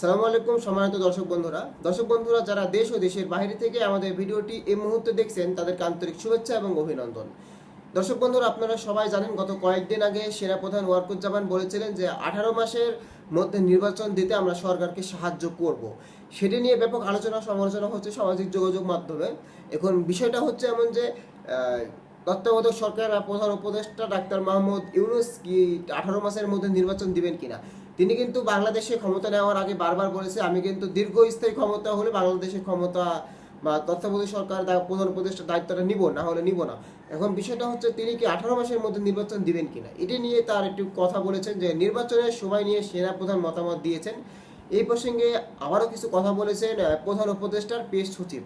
সালামু আলাইকুম সম্মানিত দর্শক বন্ধুরা। দর্শক বন্ধুরা, যারা দেশ ও দেশের বাইরে থেকে আমাদের ভিডিওটি এই মুহূর্তে দেখছেন, তাদেরকে আন্তরিক শুভেচ্ছা এবং অভিনন্দন। দর্শক বন্ধুরা, আপনারা সবাই জানেন, গত কয়েকদিন আগে সেরা প্রধান ওয়ারকুজ্জামান বলেছিলেন যে, আঠারো মাসের মধ্যে নির্বাচন দিতে আমরা সরকারকে সাহায্য করব। সেটি নিয়ে ব্যাপক আলোচনা সমালোচনা হচ্ছে সামাজিক যোগাযোগ মাধ্যমে। এখন বিষয়টা হচ্ছে এমন যে তত্ত্বাবধায়ক সরকার প্রধান উপদেষ্টা ডাক্তার মাহমুদ ইউনুস কি আঠারো মাসের মধ্যে নির্বাচন দিবেন কিনা? তিনি কিন্তু বাংলাদেশে ক্ষমতা নেওয়ার আগে বারবার বলেছে, আমি কিন্তু দীর্ঘস্থায়ী ক্ষমতা হলে বাংলাদেশের ক্ষমতা বা তত্ত্বাবধায়ক সরকার প্রধান উপদেষ্টার দায়িত্বটা নিব, না হলে নিব না। এখন বিষয়টা হচ্ছে, তিনি কি আঠারো মাসের মধ্যে নির্বাচন দিবেন কিনা? এটি নিয়ে তার একটু কথা বলেছেন যে, নির্বাচনের সময় নিয়ে সেনা প্রধান মতামত দিয়েছেন। এই প্রসঙ্গে আবারও কিছু কথা বলেছেন প্রধান উপদেষ্টার পেশ সচিব।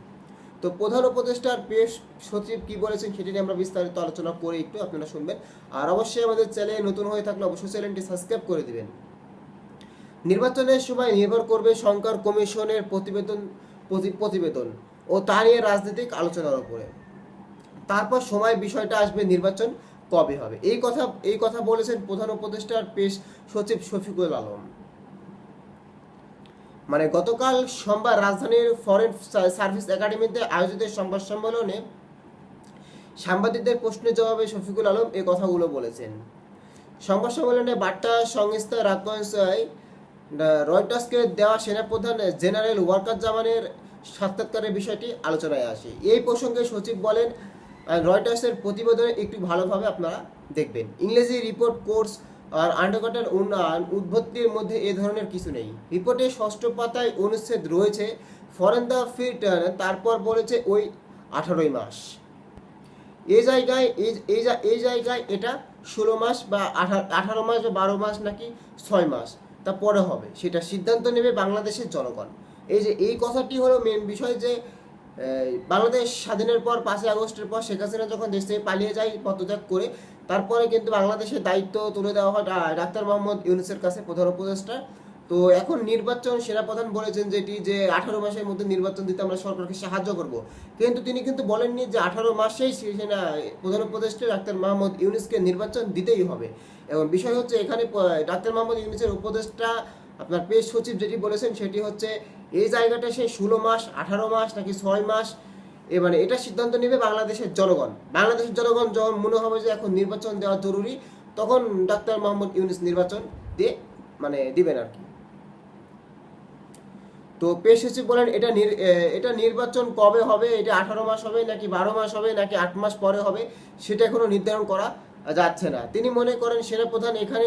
তো প্রধান উপদেষ্টার পেশ সচিব কি বলেছেন সেটি নিয়ে আমরা বিস্তারিত আলোচনা করে একটু আপনারা শুনবেন। আর অবশ্যই আমাদের চ্যানেল নতুন হয়ে থাকলে অবশ্যই চ্যানেলটি সাবস্ক্রাইব করে দিবেন। নির্বাচনের সময় নির্ভর করবে সংকর কমিশনের প্রতিবেদন প্রতিবেদন ও তা নিয়ে রাজনৈতিক আলোচনার উপরে। তারপর সময় বিষয়টা আসবে নির্বাচন কবে হবে। এই কথা এই কথা বলেছেন প্রধান উপদেষ্টার পেশ সচিব শফিকুল আলম। মানে গতকাল সোমবার রাজধানীর ফরেন সার্ভিস একাডেমিতে আয়োজিত সংবাদ সম্মেলনে সাংবাদিকদের প্রশ্নের জবাবে শফিকুল আলম এই কথাগুলো বলেছেন। সংবাদ সম্মেলনে বার্তা সংস্থা রাজনৈতিক রয়টার্সকে দেওয়া সেনাপ্রধান জেনারেল ওয়ার্কার জামানের সাক্ষাৎকারের বিষয়টি আলোচনায় আসে। এই প্রসঙ্গে সচিব বলেন রয়টার্সের প্রতিবেদনে একটু ভালোভাবে আপনারা দেখবেন। ইংরেজি রিপোর্ট কোর্স আর আন্ডারকাটার উন্নয়ন উদ্ভত্তির মধ্যে এ ধরনের কিছু নেই। রিপোর্টে ষষ্ঠ পাতায় অনুচ্ছেদ রয়েছে, ফরেন দ্য ফিট তারপর বলেছে, ওই আঠারোই মাস এই জায়গায় এই জায়গায় এটা ষোলো মাস বা আঠা- আঠারো মাস বা বারো মাস নাকি ছয় মাস। তা পরে হবে। সেটা সিদ্ধান্ত নেবে বাংলাদেশের জনগণ। এই যে, এই কথাটি হলো মেন বিষয় যে বাংলাদেশ স্বাধীনের পর পাঁচই আগস্টের পর শেখ হাসিনা যখন দেশ থেকে পালিয়ে যায় পদত্যাগ করে, তারপরে কিন্তু বাংলাদেশের দায়িত্ব তুলে দেওয়া হয় ডাক্তার মোহাম্মদ ইউনুসের কাছে প্রধান উপদেষ্টা। তো এখন নির্বাচন সেরা প্রধান বলেছেন যেটি যে আঠারো মাসের মধ্যে নির্বাচন দিতে আমরা সরকারকে সাহায্য করব। কিন্তু তিনি কিন্তু বলেননি যে আঠারো মাসেই সেনা প্রধান উপদেষ্টা ডাক্তার মোহাম্মদ ইউনিসকে নির্বাচন দিতেই হবে। এবং বিষয় হচ্ছে এখানে ডাক্তার মোহাম্মদ ইউনিসের উপদেষ্টা আপনার পেশ সচিব যেটি বলেছেন সেটি হচ্ছে এই জায়গাটা সে ষোলো মাস, আঠারো মাস নাকি ছয় মাস, এ মানে এটা সিদ্ধান্ত নেবে বাংলাদেশের জনগণ। বাংলাদেশের জনগণ যখন মনে হবে যে এখন নির্বাচন দেওয়া জরুরি, তখন ডাক্তার মোহাম্মদ ইউনিস নির্বাচন দিয়ে মানে দিবেন আর কি। তো পেশ সচিব বলেন, এটা এটা নির্বাচন কবে হবে? এটা আঠারো মাস হবে নাকি বারো মাস হবে নাকি আট মাস পরে হবে? সেটা এখনও নির্ধারণ করা যাচ্ছে না। তিনি মনে করেন সেনাপ্রধান এখানে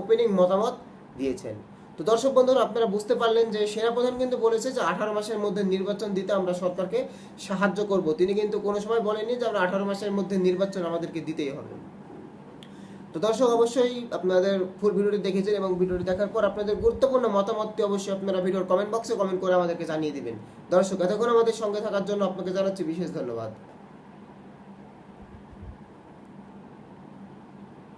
ওপেনিং মতামত দিয়েছেন। তো দর্শক বন্ধুরা, আপনারা বুঝতে পারলেন যে সেনাপ্রধান কিন্তু বলেছে যে আঠারো মাসের মধ্যে নির্বাচন দিতে আমরা সরকারকে সাহায্য করব। তিনি কিন্তু কোনো সময় বলেননি যে আমরা আঠারো মাসের মধ্যে নির্বাচন আমাদেরকে দিতেই হবে। তো দর্শক, অবশ্যই আপনাদের ফুল ভিডিওটি দেখেছেন এবং ভিডিওটি দেখার পর আপনাদের গুরুত্বপূর্ণ মতামতটি অবশ্যই আপনারা ভিডিওর কমেন্ট বক্সে কমেন্ট করে আমাদেরকে জানিয়ে দিবেন। দর্শক, এতক্ষণ আমাদের সঙ্গে থাকার জন্য আপনাকে জানাচ্ছি বিশেষ ধন্যবাদ।